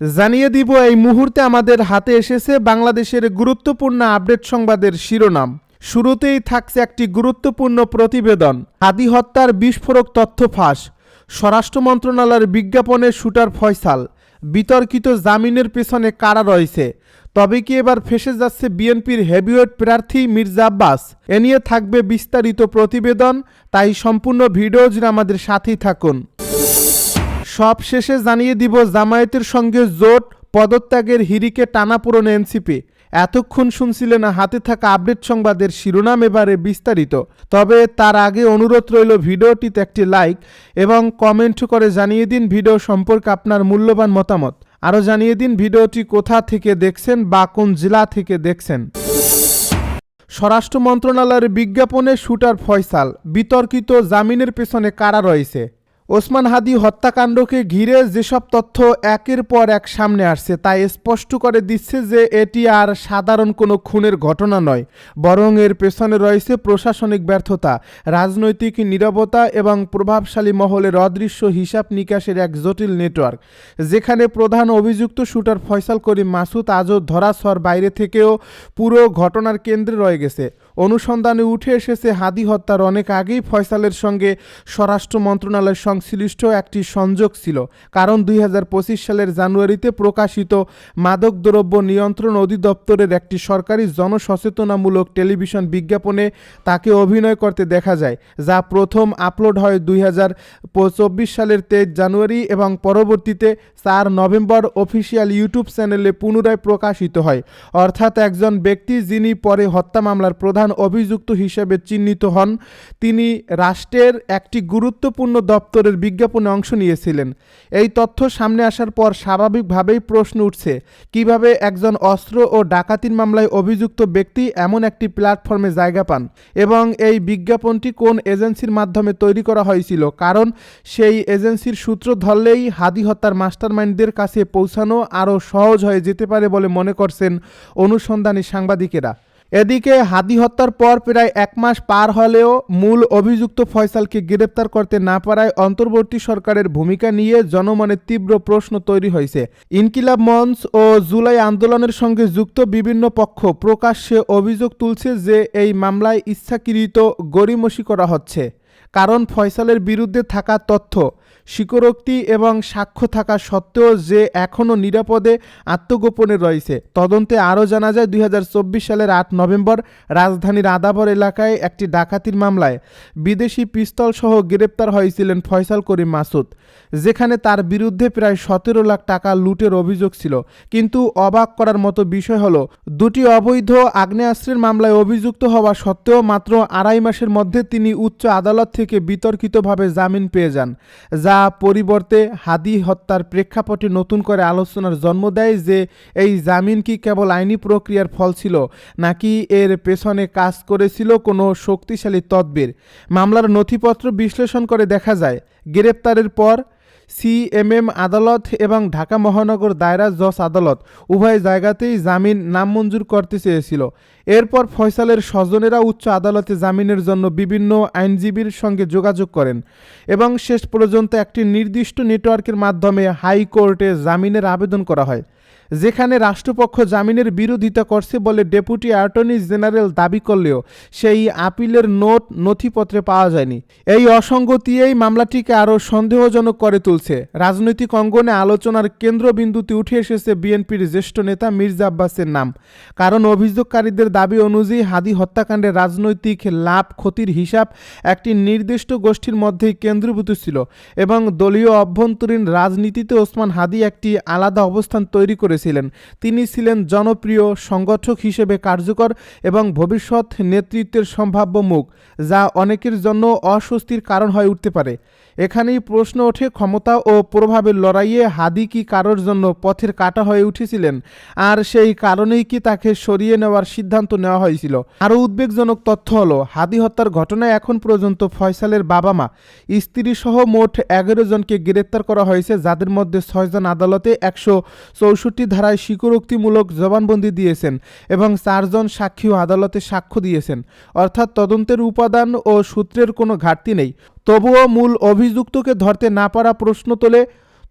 জানিয়ে দিব, এই মুহূর্তে আমাদের হাতে এসেছে বাংলাদেশের গুরুত্বপূর্ণ আপডেট সংবাদের শিরোনাম। শুরুতেই থাকছে একটি গুরুত্বপূর্ণ প্রতিবেদন হাদি হত্যার বিস্ফোরক তথ্য ফাঁস, স্বরাষ্ট্র মন্ত্রণালয়ের বিজ্ঞাপনে শুটার ফয়সাল, বিতর্কিত জামিনের পেছনে কারা রয়েছে, তবে কি এবার ফেসে যাচ্ছে বিএনপির হেভিওয়েট প্রার্থী মির্জা আব্বাস? এ নিয়ে থাকবে বিস্তারিত প্রতিবেদন, তাই সম্পূর্ণ ভিডিও আমাদের সাথেই থাকুন। সব শেষে জানিয়ে দিব, জামায়াতের সঙ্গে জোট পদত্যাগের হিরিকে টানাপূরণ এনসিপি। এতক্ষণ শুনছিলেন হাতে থাকা আপডেট সংবাদের শিরোনাম এবারে বিস্তারিত। তবে তার আগে অনুরোধ রইল ভিডিওটিতে একটি লাইক এবং কমেন্ট করে জানিয়ে দিন ভিডিও সম্পর্কে আপনার মূল্যবান মতামত। আরও জানিয়ে দিন ভিডিওটি কোথা থেকে দেখছেন বা কোন জেলা থেকে দেখছেন। স্বরাষ্ট্র মন্ত্রণালয়ের বিজ্ঞাপনে শুটার ফয়সাল। বিতর্কিত জামিনের পেছনে কারা রয়েছে? ওসমান হাদি হত্যাকাণ্ডকে ঘিরে যেসব তথ্য একের পর এক সামনে আসছে তাই স্পষ্ট করে দিচ্ছে যে এটি আর সাধারণ কোনো খুনের ঘটনা নয়, বরং এর পেছনে রয়েছে প্রশাসনিক ব্যর্থতা, রাজনৈতিক নীরবতা এবং প্রভাবশালী মহলের অদৃশ্য হিসাব নিকাশের এক জটিল নেটওয়ার্ক, যেখানে প্রধান অভিযুক্ত শুটার ফয়সাল করিম মাসুদ আজও ধরাছোঁয়ার বাইরে থেকেও পুরো ঘটনার কেন্দ্রে রয়ে গেছে। অনুসন্ধানে উঠে এসেছে, হাদি হত্যার অনেক আগেই ফয়সালের সঙ্গে স্বরাষ্ট্র মন্ত্রণালয়ের সংশ্লিষ্ট একটি সংযোগ ছিল। কারণ দুই হাজার পঁচিশ সালের জানুয়ারিতে প্রকাশিত মাদকদ্রব্য নিয়ন্ত্রণ অধিদপ্তরের একটি সরকারি জনসচেতনামূলক টেলিভিশন বিজ্ঞাপনে তাকে অভিনয় করতে দেখা যায়, যা প্রথম আপলোড হয় দুই হাজার চব্বিশ সালের তেইশ জানুয়ারি এবং পরবর্তীতে চার নভেম্বর অফিসিয়াল ইউটিউব চ্যানেলে পুনরায় প্রকাশিত হয়। অর্থাৎ একজন ব্যক্তি যিনি পরে হত্যা মামলার প্রধান অভিযুক্ত হিসেবে চিহ্নিত হন। তিনি রাষ্ট্রের একটি গুরুত্বপূর্ণ দপ্তরের বিজ্ঞাপনে অংশ নিয়েছিলেন। এই তথ্য সামনে আসার পর স্বাভাবিকভাবেই প্রশ্ন উঠছে, কীভাবে একজন অস্ত্র ও ডাকাতির মামলায় অভিযুক্ত ব্যক্তি এমন একটি প্ল্যাটফর্মে জায়গা পান এবং এই বিজ্ঞাপনটি কোন এজেন্সির মাধ্যমে তৈরি করা হয়েছিল? কারণ সেই এজেন্সির সূত্র ধরলেই হাদি হত্যার মাস্টারমাইন্ডদের কাছে পৌঁছানো আরও সহজ হয়ে যেতে পারে বলে মনে করছেন অনুসন্ধানী সাংবাদিকেরা। এদিকে হাদি হত্যার পর প্রায় এক মাস পার হলেও মূল অভিযুক্ত ফয়সালকে গ্রেপ্তার করতে না পারায় অন্তর্বর্তী সরকারের ভূমিকা নিয়ে জনমনে তীব্র প্রশ্ন তৈরি হয়েছে। ইনকিলাব মঞ্চ ও জুলাই আন্দোলনের সঙ্গে যুক্ত বিভিন্ন পক্ষ প্রকাশ্যে অভিযোগ তুলছে যে এই মামলায় ইচ্ছাকৃত গরিমসি করা হচ্ছে। কারণ ফয়সালের বিরুদ্ধে থাকা তথ্য, স্বীকারোক্তি এবং সাক্ষ্য থাকা সত্ত্বেও যে এখনও নিরাপদে আত্মগোপনে রয়েছে। তদন্তে আরও জানা যায়, দুই হাজার চব্বিশ সালের আট নভেম্বর রাজধানীর আদাবর এলাকায় একটি ডাকাতির মামলায় বিদেশি পিস্তল সহ গ্রেপ্তার হয়েছিলেন ফয়সাল করিম মাসুদ, যেখানে তার বিরুদ্ধে প্রায় সতেরো লাখ টাকা লুটের অভিযোগ ছিল। কিন্তু অবাক করার মতো বিষয় হলো, দুটি অবৈধ আগ্নেয়াস্ত্রের মামলায় অভিযুক্ত হওয়া সত্ত্বেও মাত্র আড়াই মাসের মধ্যে তিনি উচ্চ আদালত থেকে বিতর্কিতভাবে জামিন পেয়ে যান, যা পরিবর্তে হাদি হত্যার প্রেক্ষাপটে নতুন করে আলোচনার জন্ম দেয় যে এই জামিন কি কেবল আইনি প্রক্রিয়ার ফল ছিল, নাকি এর পেছনে কাজ করেছিল কোনো শক্তিশালী তদবির? মামলার নথিপত্র বিশ্লেষণ করে দেখা যায়, গ্রেপ্তারের পর সিএমএম আদালত এবং ঢাকা মহানগর দায়রা জজ আদালত উভয় জায়গাতেই জামিন নাম মঞ্জুর করতে চেয়েছিল। এরপর ফয়সালের স্বজনেরা উচ্চ আদালতে জামিনের জন্য বিভিন্ন আইনজীবীর সঙ্গে যোগাযোগ করেন এবং শেষ পর্যন্ত একটি নির্দিষ্ট নেটওয়ার্কের মাধ্যমে হাইকোর্টে জামিনের আবেদন করা হয়। যেখানে রাষ্ট্রপক্ষ জামিনের বিরোধিতা করছে বলে ডেপুটি অ্যাটর্নি জেনারেল দাবি করলেও সেই আপিলের নোট নথিপত্রে পাওয়া যায়নি। এই অসঙ্গতি এই মামলাটিকে আরও সন্দেহজনক করে তুলছে। রাজনৈতিক অঙ্গনে আলোচনার কেন্দ্রবিন্দুতে উঠে এসেছে বিএনপির জ্যেষ্ঠ নেতা মির্জা আব্বাসের নাম। কারণ অভিযোগকারীদের দাবি অনুযায়ী হাদি হত্যাকাণ্ডে রাজনৈতিক লাভ ক্ষতির হিসাব একটি নির্দিষ্ট গোষ্ঠীর মধ্যেই কেন্দ্রীভূত ছিল এবং দলীয় অভ্যন্তরীণ রাজনীতিতে ওসমান হাদি একটি আলাদা অবস্থান তৈরি করেছিলেন। তিনি ছিলেন জনপ্রিয় সংগঠক হিসেবে কার্যকর এবং ভবিষ্যৎ নেতৃত্বের সম্ভাব্য মুখ, যা অনেকের জন্য অস্বস্তির কারণ হয়ে উঠতে পারে। এখানেই প্রশ্ন ওঠে, ক্ষমতা ও প্রভাবের লড়াইয়ে হাদি কি কারোর জন্য পথের কাটা হয়ে উঠেছিলেন? আর সেই কারণেই কি তাকে সরিয়ে নেওয়ার সিদ্ধান্ত নেওয়া হয়েছিল? আরও উদ্বেগজনক তথ্য হলো, হাদি হত্যার ঘটনায় এখন পর্যন্ত ফয়সালের বাবা মা, স্ত্রী সহ মোট এগারো জনকে গ্রেপ্তার করা হয়েছে, যাদের মধ্যে ছয়জন আদালতে একশো চৌষট্টি ধারায় স্বীকারোক্তিমূলক জবানবন্দি দিয়েছেন এবং চারজন সাক্ষীও আদালতে সাক্ষ্য দিয়েছেন। অর্থাৎ তদন্তের উপাদান ও সূত্রের কোনো ঘাটতি নেই। তবুও মূল অভিযুক্তকে ধরতে না পারা প্রশ্ন তোলে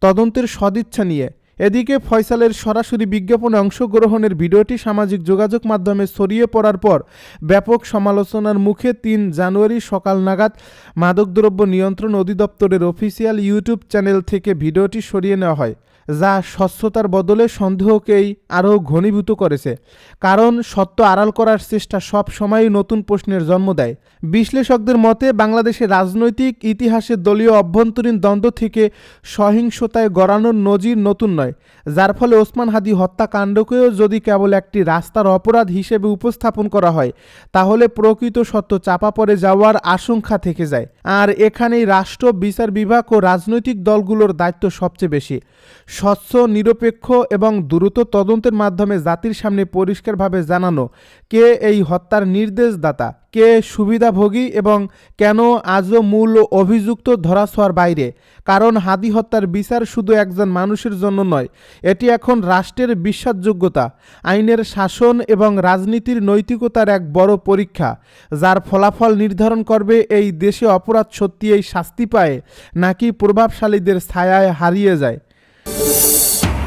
তদন্তের সদিচ্ছা নিয়ে। এদিকে ফয়সালের সরাসরি বিজ্ঞাপনে অংশগ্রহণের ভিডিওটি সামাজিক যোগাযোগ মাধ্যমে ছড়িয়ে পড়ার পর ব্যাপক সমালোচনার মুখে তিন জানুয়ারি সকাল নাগাদ মাদকদ্রব্য নিয়ন্ত্রণ অধিদপ্তরের অফিসিয়াল ইউটিউব চ্যানেল থেকে ভিডিওটি সরিয়ে নেওয়া হয়। যা স্বচ্ছতার বদলে সন্দেহকেই আরও ঘনীভূত করেছে। কারণ সত্য আড়াল করার চেষ্টা সব সময়ই নতুন প্রশ্নের জন্ম দেয়। বিশ্লেষকদের মতে, বাংলাদেশের রাজনৈতিক ইতিহাসে দলীয় অভ্যন্তরীণ দ্বন্দ্ব থেকে সহিংসতায় গড়ানোর নজির নতুন নয়, যার ফলে ওসমান হাদি হত্যাকাণ্ডকেও যদি কেবল একটি রাস্তার অপরাধ হিসেবে উপস্থাপন করা হয়, তাহলে প্রকৃত সত্য চাপা পড়ে যাওয়ার আশঙ্কা থেকে যায়। আর এখানেই রাষ্ট্র, বিচার বিভাগ ও রাজনৈতিক দলগুলোর দায়িত্ব সবচেয়ে বেশি। স্বচ্ছ, নিরপেক্ষ এবং দ্রুত তদন্তের মাধ্যমে জাতির সামনে পরিষ্কারভাবে জানানো কে এই হত্যার নির্দেশদাতা, কে সুবিধাভোগী এবং কেন আজও মূল অভিযুক্ত ধরাছোঁয়ার বাইরে। কারণ হাদি হত্যার বিচার শুধু একজন মানুষের জন্য নয়, এটি এখন রাষ্ট্রের বিশ্বাসযোগ্যতা, আইনের শাসন এবং রাজনীতির নৈতিকতার এক বড় পরীক্ষা, যার ফলাফল নির্ধারণ করবে এই দেশে অপরাধ সত্যি এই শাস্তি পায় নাকি প্রভাবশালীদের ছায়ায় হারিয়ে যায়।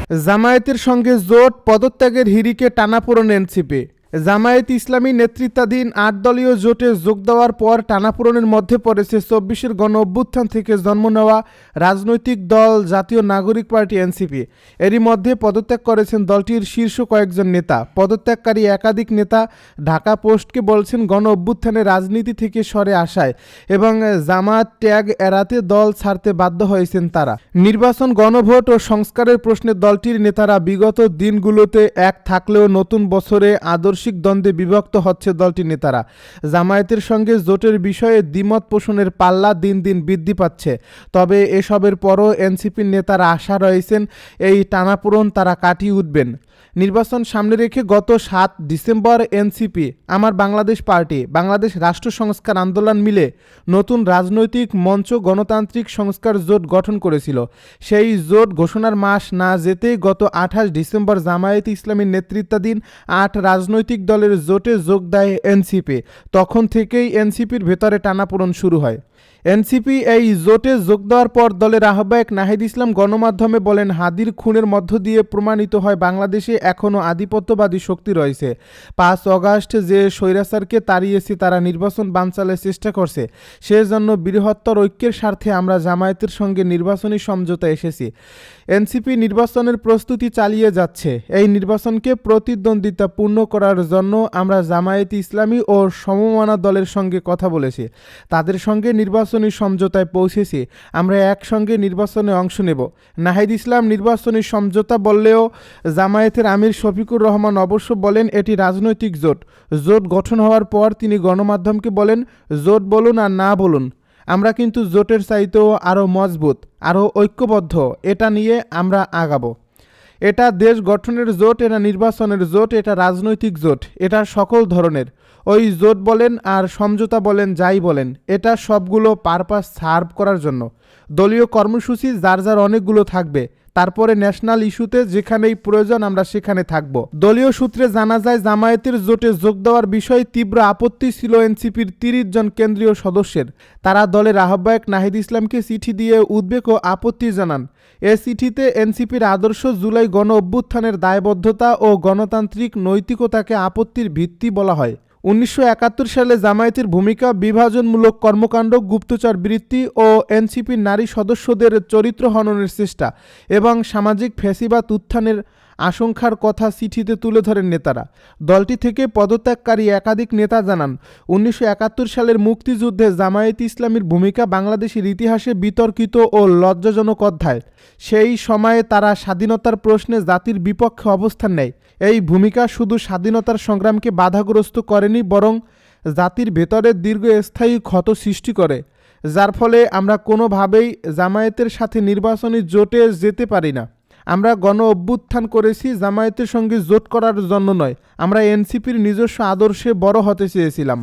জামায়াতের সঙ্গে জোট পদত্যাগের হিরিকে টানাপোড়েন এনসিপি। জামায়াত ইসলামী নেতৃত্বাধীন আট দলীয় জোটে যোগ দেওয়ার পর টানাপোড়েনের মধ্যে পড়েছে চব্বিশের গণ অভ্যুত্থান থেকে জন্ম নেওয়া রাজনৈতিক দল জাতীয় নাগরিক পার্টি এনসিপি। এরই মধ্যে পদত্যাগ করেছেন দলটির শীর্ষ কয়েকজন নেতা। পদত্যাগকারী একাধিক নেতা ঢাকা পোস্টকে বলছেন, গণ অভ্যুত্থানে রাজনীতি থেকে সরে আসায় এবং জামাত ত্যাগ এড়াতে দল ছাড়তে বাধ্য হয়েছেন তারা। নির্বাচন, গণভোট ও সংস্কারের প্রশ্নে দলটির নেতারা বিগত দিনগুলোতে এক থাকলেও নতুন বছরে আদর্শিক দ্বন্দ্বে বিভক্ত হচ্ছে দলটির নেতারা। জামায়াতের সঙ্গে জোটের বিষয়ে দ্বিমত পোষণের পাল্লা দিন দিন বৃদ্ধি পাচ্ছে। তবে এসবের পরও এনসিপির নেতারা আশা রয়েছেন, এই টানাপোড়ন তারা কাটিয়ে উঠবেন। নির্বাচন সামনে রেখে গত সাত ডিসেম্বর এনসিপি, আমার বাংলাদেশ পার্টি, বাংলাদেশ রাষ্ট্র সংস্কার আন্দোলন মিলে নতুন রাজনৈতিক মঞ্চ গণতান্ত্রিক সংস্কার জোট গঠন করেছিল। সেই জোট ঘোষণার মাস না যেতেই গত আঠাশ ডিসেম্বর জামায়াত ইসলামীর নেতৃত্বাধীন আট রাজনৈতিক দলের জোটে যোগ দেয় এনসিপি। তখন থেকেই এনসিপির ভেতরে টানাপোড়ন শুরু হয়। এনসিপি এই জোটে যোগ দেওয়ার পর দলের আহ্বায়ক নাহিদ ইসলাম গণমাধ্যমে বলেন, হাদির খুনের মধ্য দিয়ে প্রমাণিত হয় বাংলাদেশে এখনও আধিপত্যবাদী শক্তি রয়েছে। পাঁচ অগাস্ট যে স্বৈরাচারকে তাড়িয়েছে, তারা নির্বাচন বানচালের চেষ্টা করছে। সেজন্য বৃহত্তর ঐক্যের স্বার্থে আমরা জামায়াতের সঙ্গে নির্বাচনী সমঝোতা এসেছি। এনসিপি নির্বাচনের প্রস্তুতি চালিয়ে যাচ্ছে। এই নির্বাচনকে প্রতিদ্বন্দ্বিতা পূর্ণ করার জন্য আমরা জামায়াত ইসলামী ও সমমনা দলের সঙ্গে কথা বলেছি। তাদের সঙ্গে নির্বাচনী সমঝোতায় পৌঁছেছি, আমরা একসঙ্গে নির্বাচনে অংশ নেব। নাহিদ ইসলাম, নির্বাচনী সমঝোতা বললেও জামায়াতের আমির শফিকুর রহমান অবশ্য বলেন এটি রাজনৈতিক জোট। জোট গঠন হওয়ার পর তিনি গণমাধ্যমকে বলেন, জোট বলুন আর না বলুন। আমরা কিন্তু জোটের চাইতেও আরও মজবুত, আরও ঐক্যবদ্ধ, এটা নিয়ে আমরা আগাবো। এটা দেশ গঠনের জোট, এটা নির্বাচনের জোট, এটা রাজনৈতিক জোট, এটা সকল ধরনের। ওই জোট বলেন আর সমঝোতা বলেন যাই বলেন, এটা সবগুলো পারপাস সার্ভ করার জন্য। দলীয় কর্মসূচি যার যার অনেকগুলো থাকবে, তারপরে ন্যাশনাল ইস্যুতে যেখানেই প্রয়োজন আমরা সেখানে থাকব। দলীয় সূত্রে জানা যায়, জামায়াতের জোটে যোগ দেওয়ার বিষয়ে তীব্র আপত্তি ছিল এনসিপির তিরিশ জন কেন্দ্রীয় সদস্যের। তারা দলের আহ্বায়ক নাহিদ ইসলামকে চিঠি দিয়ে উদ্বেগ ও আপত্তি জানান। এ চিঠিতে এনসিপির আদর্শ জুলাই গণ অভ্যুত্থানের দায়বদ্ধতা ও গণতান্ত্রিক নৈতিকতাকে আপত্তির ভিত্তি বলা হয়। উনিশশো একাত্তর সালে জামায়াতের ভূমিকা বিভাজনমূলক কর্মকাণ্ড, গুপ্তচর বৃত্তি ও এনসিপির নারী সদস্যদের চরিত্র হননের চেষ্টা এবং সামাজিক ফ্যাসিবাদ উত্থানের আশঙ্কার কথা চিঠিতে তুলে ধরেন নেতারা। দলটি থেকে পদত্যাগকারী একাধিক নেতা জানান, উনিশশো একাত্তর সালের মুক্তিযুদ্ধে জামায়াত ইসলামীর ভূমিকা বাংলাদেশের ইতিহাসে বিতর্কিত ও লজ্জাজনক অধ্যায়। সেই সময়ে তারা স্বাধীনতার প্রশ্নে জাতির বিপক্ষে অবস্থান নেয়। এই ভূমিকা শুধু স্বাধীনতার সংগ্রামকে বাধাগ্রস্ত করেনি, বরং জাতির ভেতরে দীর্ঘস্থায়ী ক্ষত সৃষ্টি করে, যার ফলে আমরা কোনোভাবেই জামায়াতের সাথে নির্বাচনী জোটে যেতে পারি না। আমরা গণ অভ্যুত্থান করেছি জামায়াতের সঙ্গে জোট করার জন্য নয়। আমরা এনসিপির নিজস্ব আদর্শে বড় হতে চেয়েছিলাম।